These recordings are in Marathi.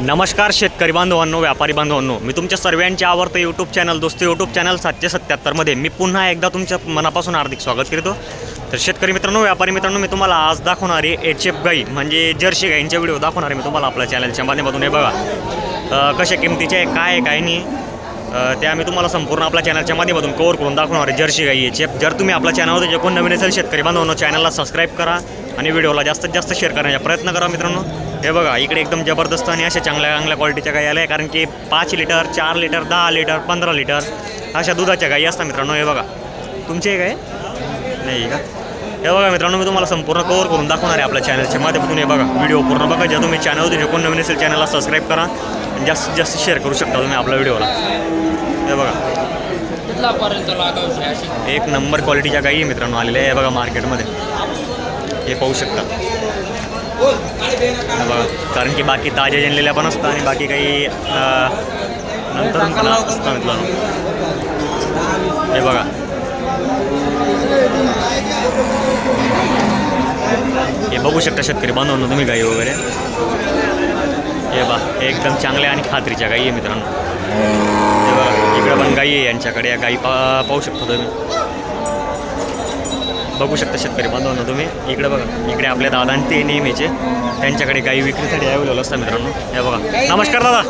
नमस्कार शेतकरी बांधवांनो व्यापारी बांधवांनो. मी तुमच्या सर्वांचे आवडतं YouTube channel Dost YouTube channel सातशे सत्याहत्तरमध्ये मी पुन्हा एकदा तुमच्या मनापासून हार्दिक स्वागत करतो. तर शेतकरी मित्रांनो व्यापारी मित्रांनो मी तुम्हाला आज दाखवणार आहे एच एफ गाई म्हणजे जर्सी गाईंचे व्हिडिओ दाखवणार आहे मी तुम्हाला आपल्या चॅनलच्या माध्यमातून. हे बघा कशा किमतीचे आहे काय आहे काय नाही त्या ते आम्ही तुम्हाला संपूर्ण आपल्या चॅनलच्या माध्यमातून कवर करून दाखवणार आहे. जर्सी गाई एच एफ जर तुम्ही आपल्या चॅनलवर जे कोण नवीन असेल शेतकरी बांधवांनो चॅनलला सबस्क्राईब करा. आणि व्हिडिओला जास्तीत जास्त शेअर करण्याचा प्रयत्न करा मित्रांनो. हे बघा इकडे एकदम जबरदस्त आणि अशा चांगल्या चांगल्या क्वालिटीच्या गाई आल्या. आहे कारण की पाच लिटर चार लिटर दहा लिटर पंधरा लिटर अशा दुधाच्या गाई असतात मित्रांनो. हे बघा. तुमचे काय? नाही का? हे बघा मित्रांनो मी तुम्हाला संपूर्ण कव्हर करून दाखवणार आहे आपल्या चॅनलच्या माध्यमातून. हे बघा व्हिडिओ पूर्ण बघा. ज्या तुम्ही चॅनलवर जे कोण नवीन असेल चॅनलला सबस्क्राईब करा. आणि जास्तीत जास्त शेअर करू शकता तुम्ही आपल्या व्हिडिओला. हे बघा. एक नंबर क्वालिटीच्या गाई आहे मित्रांनो आलेल्या आहे. हे बघा मार्केटमध्ये हे पाहू शकता. बघा कारण की बाकी ताज्या जनलेल्या पण असतात आणि बाकी काही नंतर पण मित्रांनो हे बघा. हे बघू शकता शेतकरी बांधवांनो तुम्ही गाई वगैरे. हे बा एकदम चांगल्या आणि खात्रीच्या गाई आहे मित्रांनो. हे बघा इकडं पण गाई आहे यांच्याकडे. या गाई पा पाहू शकतो तुम्ही. बघू शकता शेतकरी बांधवांनो तुम्ही. इकडे बघा इकडे आपल्या दादा आणि ते नेहमीचे. त्यांच्याकडे गाई विक्रीसाठी अवेलेबल असतात मित्रांनो. हे बघा. नमस्कार दादा.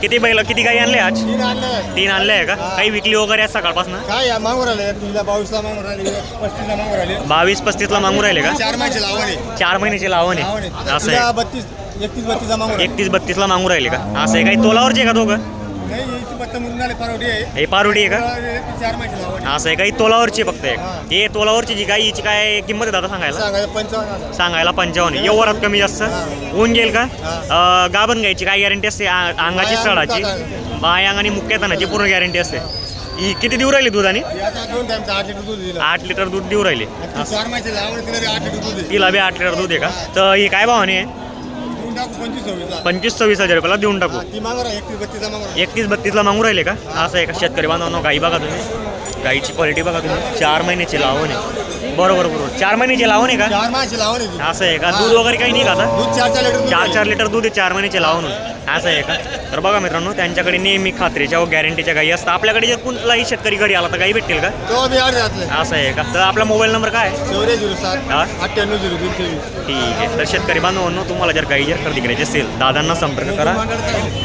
किती बैल किती गाई आणले आज? तीन आणलं आहे का? काही विकली वगैरे आज सकाळपासून? काय राहिले? तुला बावीसला मागून राहिले पस्तीसला मागून राहिले. बावीस पस्तीसला मागू राहिले का? चार महिन्याचे लावणे चार महिन्याचे लावण लावणे आहे. असं आहे. बत्तीस एकतीस बत्तीसला राहिले. एकतीस बत्तीसला मागू राहिले का? असं आहे. काही तोलावरचे का दोघं? हे पारुडी आहे. का? असं आहे काही तोलावरची फक्त एक. हा. तोलावरची जी गाई हिची काय किंमत आहे दादा सांगायला. सांगायला पंचावन्न एवढात कमी जास्त? होऊन जाईल का? गाभण घ्यायची काय गॅरंटी असते? अंगाची सडाची. बायांग आणि मुक्यातानाची पूर्ण गॅरंटी असते. ही किती देऊ राहिली दूध आणि? आठ लिटर दूध देऊ राहिली. तिला बी आठ लिटर दूध आहे का? तर ही काय भावाने आहे? टाकू पंचवीस सव्वीस हजार रुपयाला देऊन टाकू. ती एकतीस बत्तीसला. एकतीस बत्तीसला मागू राहिले का? असं आहे का? शेतकरी बांधवांनो गाई बघा तुम्ही. गाईची क्वालिटी बघा तुम्ही. चार महिन्याची लावण आहे. बरोबर बरोबर. चार महिन्याची लावण आहे का? चार महिन्याचे लावणे ती. असं आहे का? दूध वगैरे काही नाही का आता? दूध चार चार लिटर दूध चार. चार लिटर दूध आहे चार महिन्याचे लावून. असं आहे का? तर बघा मित्रांनो त्यांच्याकडे नेहमी खात्रीच्या व गॅरंटीच्या गाई असतात. आपल्याकडे जर कुठलाही शेतकरी घरी आला तर गाई भेटतील का? तो बी आठ घातले असं आहे का? तर आपला मोबाईल नंबर काय? आहे? चौऱ्या झिरो सात हा? अठ्ठ्याण्णव झिरो दोन तेवीस ठीक आहे. तर शेतकरी बांधवांनो तुम्हाला जर गाई जर खरेदी करायची असेल दादांना संपर्क करा.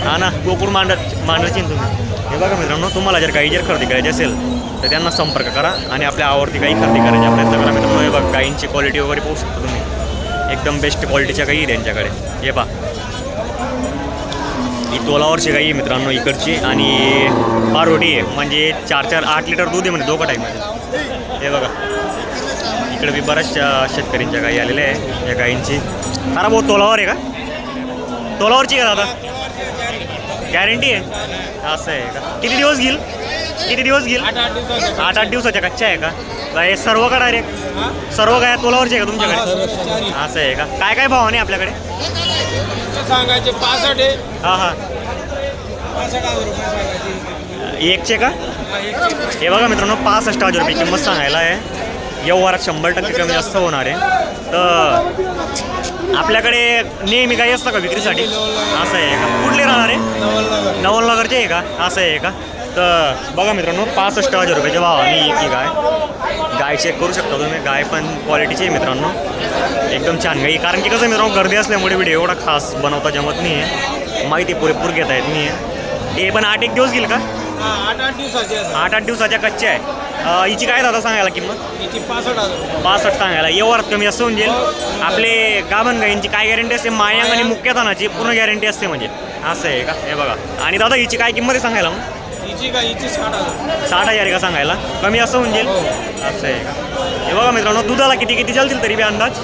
हा ना गोकुळ मांडर मांडरची ना तुम्ही. हे बघा मित्रांनो तुम्हाला जर गाई जर खरेदी करायची असेल तर त्यांना संपर्क करा आणि आपल्या आवडती गाई खरेदी करायचा प्रयत्न करा मित्रांनो हे बघा गाईंची क्वालिटी वगैरे पाहू शकता तुम्ही. एकदम बेस्ट क्वालिटीच्या गाई आहे त्यांच्याकडे. हे पा ही तोलावरची गाई आहे मित्रांनो इकडची. आणि पारोटी आहे म्हणजे चार चार आठ लिटर दूध आहे म्हणजे दोघं टाईममध्ये हे बघा. इकडे बी बऱ्याचशा शेतकऱ्यांच्या गाई आलेल्या आहे या गाईंची. खरा भाऊ तोलावर आहे का? तोलावरची का दादा? गॅरंटी आहे? असं आहे का? किती दिवस घेईल? किती दिवस घेईल? आठ आठ दिवसाचे आठ आठ दिवसाच्या कच्च्या आहे का? काय सर्व का डायरेक्ट सर्व काय तोलावरची आहे का तुमच्याकडे? असं आहे का? काय काय भावाने आपल्याकडे? सांगायचे पासष्ट आहे. हां हां. एकचे का? हे बघा मित्रांनो पासष्ट हजार रुपये किंमत सांगायला आहे. व्यवहारात शंभर टक्के कमी जास्त होणार आहे. तर आपल्याकडे नेहमी काही असतं का विक्रीसाठी? असं आहे का? कुठले राहणार आहे? नवलनगरचे आहे का? असं आहे का? तर बघा मित्रांनो पासष्ट हजार रुपयाच्या भावाने ही गाय. गाय चेक करू शकता तुम्ही. गाय पण क्वालिटीची आहे मित्रांनो. एकदम छान गाई कारण की कसं मित्रांनो गर्दी असल्यामुळे व्हिडिओ एवढा खास बनवता जमत नाही आहे माहिती पुरेपूर घेता येत नाही आहे हे पण आठ एक दिवस घेईल का? आठ आठ दिवसाचे आहे आठ आठ दिवसाच्या कच्च्या आहे. हिची काय दादा सांगायला किंमत? याची पासष्ट हजार. पासष्ट सांगायला. व्यवहारात कमी जास्त होऊन जाईल. आपले गाभण गाईंची काय गॅरंटी असते? मायांग आणि मुख्यतानाची पूर्ण गॅरंटी असते म्हणजे. असं आहे का? हे बघा. आणि दादा हिची काय किंमत आहे सांगायला मग? हिची का हिची साठ हजार साठ हजार आहे का सांगायला? कमी असं होऊन जाईल? असं आहे का? हे बघा मित्रांनो दुधाला किती किती चालतील तरी बी अंदाज?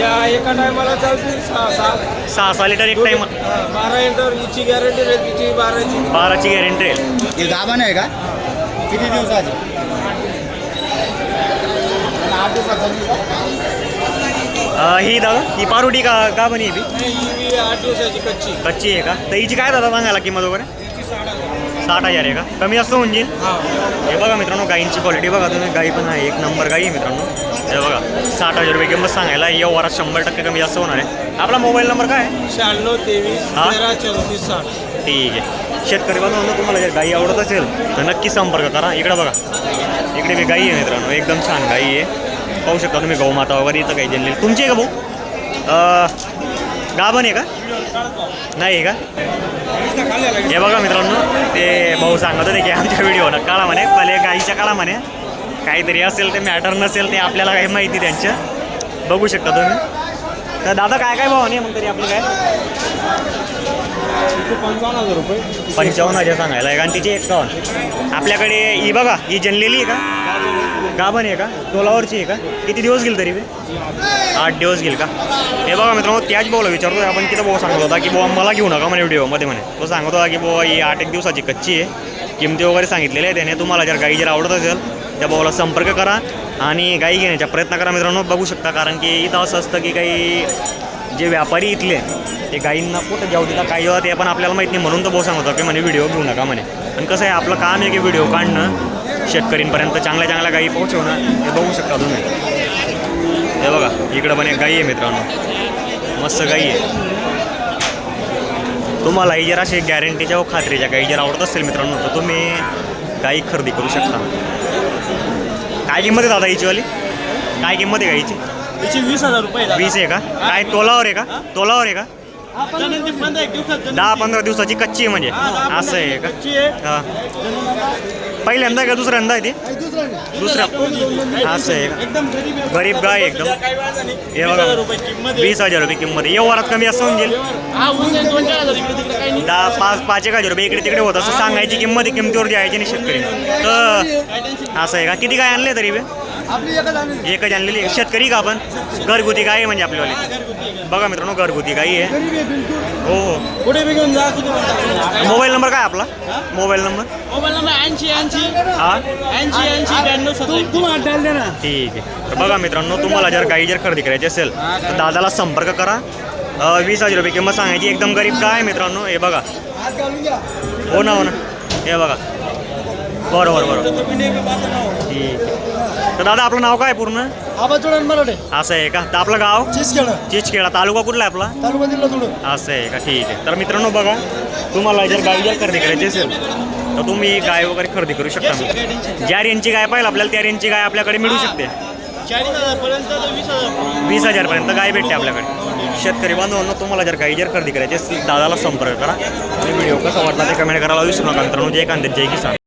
या एका टायमाला चालतील सहा सहा सहा सहा लिटर एक टाईम हा, बारा इंटर हिची गॅरंटी राहील तिची बाराची. बाराची गॅरंटी राहील. हे गाभण आहे का? किती दिवसाचे? आठ दिवसाचा अं, ही दादा ही पारुडी का का बनी बी? नाही ही बी आठ दिवसाची कच्ची. कच्ची आहे का? तर हिची काय दादा सांगायला किंमत वगैरे? साठ हज़ार आहे का? कमी जास्त होऊन जाईल. हे. बघा मित्रांनो गाईंची क्वालिटी बघा तुम्ही. गाई पण आहे. एक नंबर गाई आहे मित्रांनो. हे बघा साठ हज़ार रुपये किंमत सांगायला या वरात शंभर टक्के कमी जास्त होणार आहे. आपला मोबाईल नंबर काय आहे? शहाण्णव तेवीस हा? तेरा चौतीस साठ. ठीक आहे. शेतकरी बांधवांनो तुम्हाला जर गाई आवडत असेल तर नक्की संपर्क करा. इकडे बघा. इकडे बी गाई आहे मित्रांनो. एकदम छान गाई आहे. पाहू शकता तुम्ही गौमाता वगैरे इथं काही जल्ली तुमची आहे का भाऊ? अं, गाभण आहे का? नाही आहे का? हे बघा मित्रांनो ते भाऊ सांगत होते की आमच्या व्हिडिओ काळा म्हणे पहिले गाईच्या काळा म्हणे काहीतरी असेल ते मॅटर नसेल ते आपल्याला काही माहिती त्यांच्या. बघू शकता तुम्ही. तर दादा काय काय भाव नाही मग तरी आपलं काय? पंचावन्न हजार रुपये पंचावन्न हजार सांगायला आहे. कारण तिची एकावन्न आपल्याकडे ही बघा ही जनलेली आहे का? गाभण आहे का? तोलावरची आहे का? किती दिवस गेल तरी आठ दिवस गेल का? हे बघा मित्रांनो त्याच भाऊला विचारतो आपण तिथं भाऊ सांगत होता की बुवा मला घेऊ नका म्हणे व्हिडिओमध्ये म्हणे. तो सांगत होता की बुवा ही आठ एक दिवसाची कच्ची आहे. किमती वगैरे सांगितलेली आहे त्याने. तुम्हाला जर गाई जर आवडत असेल त्या भाऊला संपर्क करा आणि गाई घेण्याचा प्रयत्न करा मित्रांनो. बघू शकता कारण की इथं असं असतं की काही जे व्यापारी इथले ते गाईंना कुठं जाऊ देतात काय जेव्हा ते पण आपल्याला माहीत नाही. म्हणून तर भाऊ सांगतो की म्हणे व्हिडिओ घेऊ नका म्हणे. आणि कसं आहे आपलं काम आहे की व्हिडिओ काढणं. शेतकरींपर्यंत चांगल्या चांगल्या गायी पोहोचवणं हे बघू शकता तुम्ही. हे बघा इकडं पण एक गाई आहे मित्रांनो. मस्त गाई आहे. तुम्हाला ही जर अशी गॅरंटीच्या व खात्रीच्या गाई जर आवडत असेल मित्रांनो तर तुम्ही गाई खरेदी करू शकता. काय किंमत आहे दादा हिचीवाली काय किंमत आहे गाईची? त्याची वीस हजार रुपये वीस आहे का? काय तोलावर आहे का? तोलावर आहे का? दहा पंधरा दिवसाची कच्ची आहे म्हणजे. असं आहे का? पहिल्यांदा आहे का दुसऱ्यांदा आहे ते? दुसऱ्या. असं आहे का? गरीब गाय एकदम. हे वीस बघा हजार रुपये किंमत आहे. वीस हजार रुपये किंमत आहे. व्यवहारात कमी असं होऊन जाईल. हा नाही दहा पाच पाच एक हजार रुपये इकडे तिकडे होत असं सांगायची किंमत किमतीवर द्यायची नाही शेतकरी. तर असं आहे का? किती काय आणले तरी बे? आपली एकच आणली एकच आणलेली आहे. शेतकरी का आपण? घरगुती गाय आहे म्हणजे आपल्यावाली. बघा मित्रांनो घरगुती गाई आहे. गरीब आहे बिलकुल. हो हो. पुढे बी घेऊन जा किती म्हणता? मोबाईल नंबर काय आपला? Mobile number? मोबाईल नंबर ऐंशी ऐंशी. हा? ऐंशी ऐंशी ब्याण्णव सत्तर. तू डाल दे ना. ठीक आहे. तर बघा मित्रांनो तुम्हाला जर गाई जर खरेदी करायची असेल तर दादाला संपर्क करा. अ, वीस हजार रुपये किंमत सांगायची. एकदम गरीब काय आहे मित्रांनो? हे बघा. हात घालून घ्या. हो ना हो ना. हे बघा. बरोबर बरोबर. ठीक. आहे तर दादा आपलं नाव काय पूर्ण? मराठे. असं आहे का? तर आपलं गाव? चीज चिचखेडा. तालुका कुठला आहे आपला? तालुका असं आहे का? ठीक आहे. तर मित्रांनो बघा तुम्हाला जर गाय जर खरेदी करायची असेल तर तुम्ही गाय वगैरे खरेदी करू शकता. ज्या रेंजची गाय पाहिजे आपल्याला त्या रेंजची गाय आपल्याकडे मिळू शकते. चाळीस हजार पर्यंत तर वीस हजार वीस हजारपर्यंत गाय भेटते आपल्याकडे. शेतकरी बांधवांनो तुम्हाला जर गाई जर खरेदी करायची असेल दादाला संपर्क करा. आणि व्हिडिओ कसा वाटला ते कमेंट करायला विसरू नका मित्रांनो. जय कांदे जय किसान.